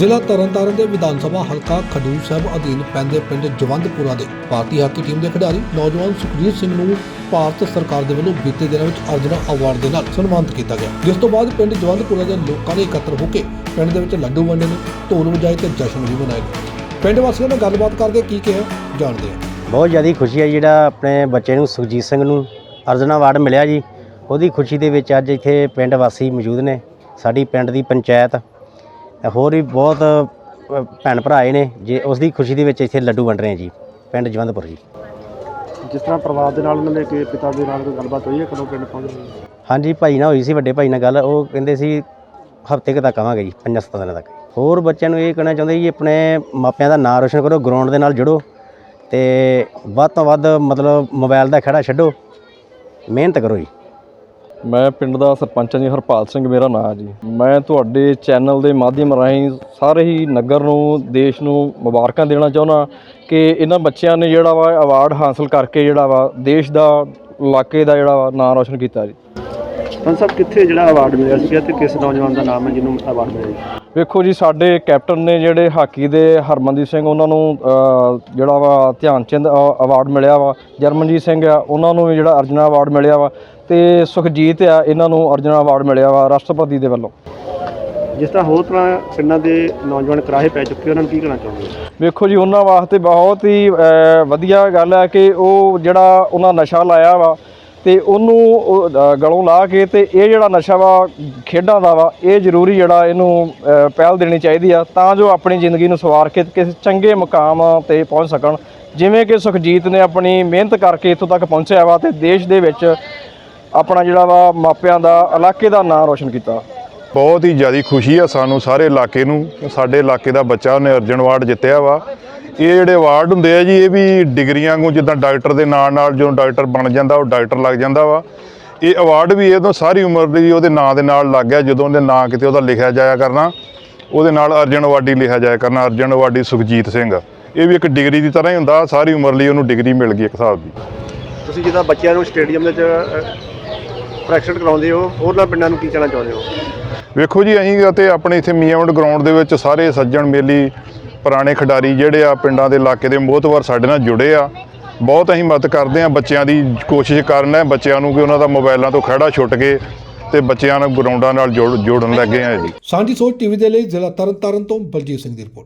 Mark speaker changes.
Speaker 1: ਜ਼ਿਲ੍ਹਾ ਤਰਨਤਾਰਨ ਦੇ ਵਿਧਾਨ ਸਭਾ ਹਲਕਾ ਖਡੂਰ ਸਾਹਿਬ ਅਧੀਨ ਪੈਂਦੇ ਪਿੰਡ ਜਵੰਦਪੁਰਾ ਦੇ ਭਾਰਤੀ ਹਾਕੀ ਟੀਮ ਦੇ ਖਿਡਾਰੀ ਨੌਜਵਾਨ ਸੁਖਜੀਤ ਸਿੰਘ ਨੂੰ ਭਾਰਤ ਸਰਕਾਰ ਦੇ ਵੱਲੋਂ ਬੀਤੇ ਦਿਨਾਂ ਵਿੱਚ ਅਰਜਨਾ ਅਵਾਰਡ ਦੇ ਨਾਲ ਸਨਮਾਨਿਤ ਕੀਤਾ ਗਿਆ। ਜਿਸ ਤੋਂ ਬਾਅਦ ਪਿੰਡ ਜਵੰਦਪੁਰਾ ਦੇ ਲੋਕਾਂ ਨੇ ਇਕੱਤਰ ਹੋ ਕੇ ਪਿੰਡ ਦੇ ਵਿੱਚ ਲੱਡੂ ਵੰਡੇ ਨੇ, ਢੋਲ ਵਜਾਏ ਤੇ ਜਸ਼ਨ ਵੀ ਮਨਾਏ ਗਏ ਪਿੰਡ ਵਾਸੀਆਂ ਨਾਲ ਗੱਲਬਾਤ ਕਰਦੇ ਕੀ ਕਿਹਾ ਜਾਣਦੇ ਹਾਂ
Speaker 2: ਬਹੁਤ ਜ਼ਿਆਦਾ ਖੁਸ਼ੀ ਹੈ ਜਿਹੜਾ ਆਪਣੇ ਬੱਚੇ ਨੂੰ ਸੁਖਜੀਤ ਸਿੰਘ ਨੂੰ ਅਰਜਨਾ ਅਵਾਰਡ ਮਿਲਿਆ ਜੀ। ਉਹਦੀ ਖੁਸ਼ੀ ਦੇ ਵਿੱਚ ਅੱਜ ਇੱਥੇ ਪਿੰਡ ਵਾਸੀ ਮੌਜੂਦ ਨੇ। ਸਾਡੀ ਪਿੰਡ ਦੀ ਪੰਚਾਇਤ ਹੋਰ ਵੀ ਬਹੁਤ ਭੈਣ ਭਰਾ ਆਏ ਨੇ ਜੇ ਉਸ ਦੀ ਖੁਸ਼ੀ ਦੇ ਵਿੱਚ ਇੱਥੇ ਲੱਡੂ ਵੰਡ ਰਹੇ ਹਾਂ ਜੀ ਪਿੰਡ ਜਵੰਦਪੁਰ ਜੀ।
Speaker 3: ਜਿਸ ਤਰ੍ਹਾਂ ਪਰਿਵਾਰ ਦੇ ਨਾਲ ਉਹਨਾਂ ਦੇ ਕਿ ਪਿਤਾ ਦੇ ਨਾਲ ਕੋਈ ਗੱਲਬਾਤ ਹੋਈ ਹੈ ਕਦੋਂ ਪਿੰਡ ਪਹੁੰਚੇ
Speaker 2: ਹਾਂਜੀ ਭਾਈ ਨਾਲ ਹੋਈ ਸੀ ਵੱਡੇ ਭਾਈ ਨਾਲ ਗੱਲ ਉਹ ਕਹਿੰਦੇ ਸੀ ਹਫ਼ਤੇ ਕੁ ਤੱਕ ਆਵਾਂਗੇ ਜੀ ਪੰਜਾਂ ਸੱਤਾਂ ਦਿਨਾਂ ਤੱਕ। ਹੋਰ ਬੱਚਿਆਂ ਨੂੰ ਇਹ ਕਹਿਣਾ ਚਾਹੁੰਦੇ ਜੀ ਆਪਣੇ ਮਾਪਿਆਂ ਦਾ ਨਾਂ ਰੋਸ਼ਨ ਕਰੋ ਗਰਾਊਂਡ ਦੇ ਨਾਲ ਜੁੜੋ ਤੇ ਵੱਧ ਤੋਂ ਵੱਧ ਮਤਲਬ ਮੋਬਾਈਲ ਦਾ ਖੜਾ ਛੱਡੋ ਮਿਹਨਤ ਕਰੋ ਜੀ।
Speaker 4: ਮੈਂ ਪਿੰਡ ਦਾ ਸਰਪੰਚ ਹਾਂ ਜੀ, ਹਰਪਾਲ ਸਿੰਘ ਮੇਰਾ ਨਾਮ ਹੈ ਜੀ। ਮੈਂ ਤੁਹਾਡੇ ਚੈਨਲ ਦੇ ਮਾਧਿਅਮ ਰਾਹੀਂ ਸਾਰੇ ਹੀ ਨਗਰ ਨੂੰ, ਦੇਸ਼ ਨੂੰ ਮੁਬਾਰਕਾਂ ਦੇਣਾ ਚਾਹੁੰਦਾ ਕਿ ਇਹਨਾਂ ਬੱਚਿਆਂ ਨੇ ਜਿਹੜਾ ਵਾ ਅਵਾਰਡ ਹਾਸਲ ਕਰਕੇ ਜਿਹੜਾ ਵਾ ਦੇਸ਼ ਦਾ, ਇਲਾਕੇ ਦਾ ਜਿਹੜਾ ਵਾ ਨਾਂ ਰੌਸ਼ਨ ਕੀਤਾ ਜੀ।
Speaker 3: ਪੰਜ ਸਾਹਿਬ ਕਿੱਥੇ ਜਿਹੜਾ ਅਵਾਰਡ ਮਿਲਿਆ ਸੀ ਤੇ ਕਿਸ ਨੌਜਵਾਨ ਦਾ ਨਾਮ ਹੈ ਜਿਹਨੂੰ ਅਵਾਰਡ ਮਿਲਿਆ
Speaker 4: ਵੇਖੋ ਜੀ ਸਾਡੇ ਕੈਪਟਨ ਨੇ ਜਿਹੜੇ ਹਾਕੀ ਦੇ ਹਰਮਨਦੀਪ ਸਿੰਘ ਉਹਨਾਂ ਨੂੰ ਅ, ਜਿਹੜਾ ਵਾ ਧਿਆਨ ਚੰਦ ਅ- ਅਵਾਰਡ ਮਿਲਿਆ ਵਾ। ਜਰਮਨਜੀਤ ਸਿੰਘ ਆ ਉਹਨਾਂ ਨੂੰ ਵੀ ਜਿਹੜਾ ਅਰਜੁਨਾ ਅਵਾਰਡ ਮਿਲਿਆ ਵਾ ਤੇ ਸੁਖਜੀਤ ਆ ਇਹਨਾਂ ਨੂੰ ਅਰਜੁਨਾ ਅਵਾਰਡ ਮਿਲਿਆ ਵਾ ਰਾਸ਼ਟਰਪਤੀ ਦੇ ਵੱਲੋਂ।
Speaker 3: ਜਿਸ ਤਰ੍ਹਾਂ ਹੋਰ ਤਰ੍ਹਾਂ ਪਿੰਡਾਂ ਦੇ ਨੌਜਵਾਨ ਕਰਾਹੇ ਪੈ ਚੁੱਕੇ ਉਹਨਾਂ ਨੂੰ ਕੀ ਕਹਿਣਾ ਚਾਹੁੰਦੇ
Speaker 4: ਵੇਖੋ ਜੀ ਉਹਨਾਂ ਵਾਸਤੇ ਬਹੁਤ ਹੀ ਵਧੀਆ ਗੱਲ ਹੈ ਕਿ ਉਹ ਜਿਹੜਾ ਉਹਨਾਂ ਨਸ਼ਾ ਲਾਇਆ ਵਾ ਤੇ ਉਹਨੂੰ ਉਹ, ਗਲੋਂ ਲਾ ਕੇ ਤੇ ਇਹ ਜਿਹੜਾ ਨਸ਼ਾ ਵਾ ਖੇਡਾਂ ਦਾ ਵਾ ਇਹ ਜ਼ਰੂਰੀ ਜਿਹੜਾ ਇਹਨੂੰ ਪਹਿਲ ਦੇਣੀ ਚਾਹੀਦੀ ਆ ਤਾਂ ਜੋ ਆਪਣੀ ਜ਼ਿੰਦਗੀ ਨੂੰ ਸਵਾਰ ਕੇ ਕਿਸੇ ਚੰਗੇ ਮੁਕਾਮ ਤੇ ਪਹੁੰਚ ਸਕਣ। ਜਿਵੇਂ ਕਿ ਸੁਖਜੀਤ ਨੇ ਆਪਣੀ ਮਿਹਨਤ ਕਰਕੇ ਇੱਥੋਂ ਤੱਕ ਪਹੁੰਚਿਆ ਵਾ ਤੇ ਦੇਸ਼ ਦੇ ਵਿੱਚ ਆਪਣਾ ਜਿਹੜਾ ਵਾ ਮਾਪਿਆਂ ਦਾ ਇਲਾਕੇ ਦਾ ਨਾਂ ਰੋਸ਼ਨ ਕੀਤਾ।
Speaker 5: ਬਹੁਤ ਹੀ ਜ਼ਿਆਦਾ ਖੁਸ਼ੀ ਆ ਸਾਨੂੰ ਸਾਰੇ ਇਲਾਕੇ ਨੂੰ ਸਾਡੇ ਇਲਾਕੇ ਦਾ ਬੱਚਾ ਨੇ ਅਰਜਨ ਅਵਾਰਡ ਜਿੱਤਿਆ ਵਾ। ਇਹ ਜਿਹੜੇ ਅਵਾਰਡ ਹੁੰਦੇ ਆ ਜੀ ਇਹ ਵੀ ਡਿਗਰੀਆਂ ਨੂੰ ਜਿੱਦਾਂ ਡਾਕਟਰ ਦੇ ਨਾਲ ਨਾਲ ਜਦੋਂ ਡਾਕਟਰ ਬਣ ਜਾਂਦਾ ਉਹ ਡਾਕਟਰ ਲੱਗ ਜਾਂਦਾ ਵਾ। ਇਹ ਅਵਾਰਡ ਵੀ ਇਹਦੋਂ ਸਾਰੀ ਉਮਰ ਲਈ ਉਹਦੇ ਨਾਂ ਦੇ ਨਾਲ ਲੱਗ ਗਿਆ ਜਦੋਂ ਉਹਦੇ ਨਾਂ ਕਿਤੇ ਉਹਦਾ ਲਿਖਿਆ ਜਾਇਆ ਕਰਨਾ ਉਹਦੇ ਨਾਲ ਅਰਜਨ ਅਵਾਰਡੀ ਲਿਖਿਆ ਜਾਇਆ ਕਰਨਾ ਅਰਜਨ ਅਵਾਰਡੀ ਸੁਖਜੀਤ ਸਿੰਘ। ਇਹ ਵੀ ਇੱਕ ਡਿਗਰੀ ਦੀ ਤਰ੍ਹਾਂ ਹੀ ਹੁੰਦਾ ਸਾਰੀ ਉਮਰ ਲਈ ਉਹਨੂੰ ਡਿਗਰੀ ਮਿਲ ਗਈ ਇੱਕ ਹਿਸਾਬ ਦੀ।
Speaker 3: ਤੁਸੀਂ ਜਿੱਦਾਂ ਬੱਚਿਆਂ ਨੂੰ ਸਟੇਡੀਅਮ ਦੇ ਵਿੱਚ ਪ੍ਰੈਕਟਿਸ ਕਰਾਉਂਦੇ ਹੋ ਹੋਰਨਾਂ ਪਿੰਡਾਂ ਨੂੰ ਕੀ ਕਹਿਣਾ ਚਾਹੁੰਦੇ ਹੋ?
Speaker 5: ਵੇਖੋ ਜੀ ਅਸੀਂ ਅਤੇ ਆਪਣੇ ਇੱਥੇ ਮੀਆਂਵੰਡ ਗਰਾਊਂਡ ਦੇ ਵਿੱਚ ਸਾਰੇ ਸੱਜਣ ਮੇਲੀ ਪੁਰਾਣੇ ਖਿਡਾਰੀ ਜਿਹੜੇ ਆ ਪਿੰਡਾਂ ਦੇ ਇਲਾਕੇ ਦੇ ਮੋਹਤਵਰ ਸਾਡੇ ਨਾਲ ਜੁੜੇ ਆ। ਬਹੁਤ ਅਸੀਂ ਮਦਦ ਕਰਦੇ ਆ ਬੱਚਿਆਂ ਦੀ ਕੋਸ਼ਿਸ਼ ਕਰਨ ਹੈ ਬੱਚਿਆਂ ਨੂੰ ਕਿ ਉਹਨਾਂ ਦਾ ਮੋਬਾਈਲਾਂ ਤੋਂ ਖੜਾ ਛੁੱਟ ਕੇ ਤੇ ਬੱਚਿਆਂ ਨੂੰ ਗਰਾਊਂਡਾਂ ਨਾਲ ਜੋੜ- ਜੋੜਨ ਲੱਗੇ ਆ ਜੀ।
Speaker 1: ਸਾਂਝੀ ਸੋਚ ਟੀਵੀ ਦੇ ਲਈ ਜ਼ਿਲ੍ਹਾ ਤਰਨਤਾਰਨ ਤੋਂ ਬਲਜੀਤ ਸਿੰਘ ਦੀ ਰਿਪੋਰਟ।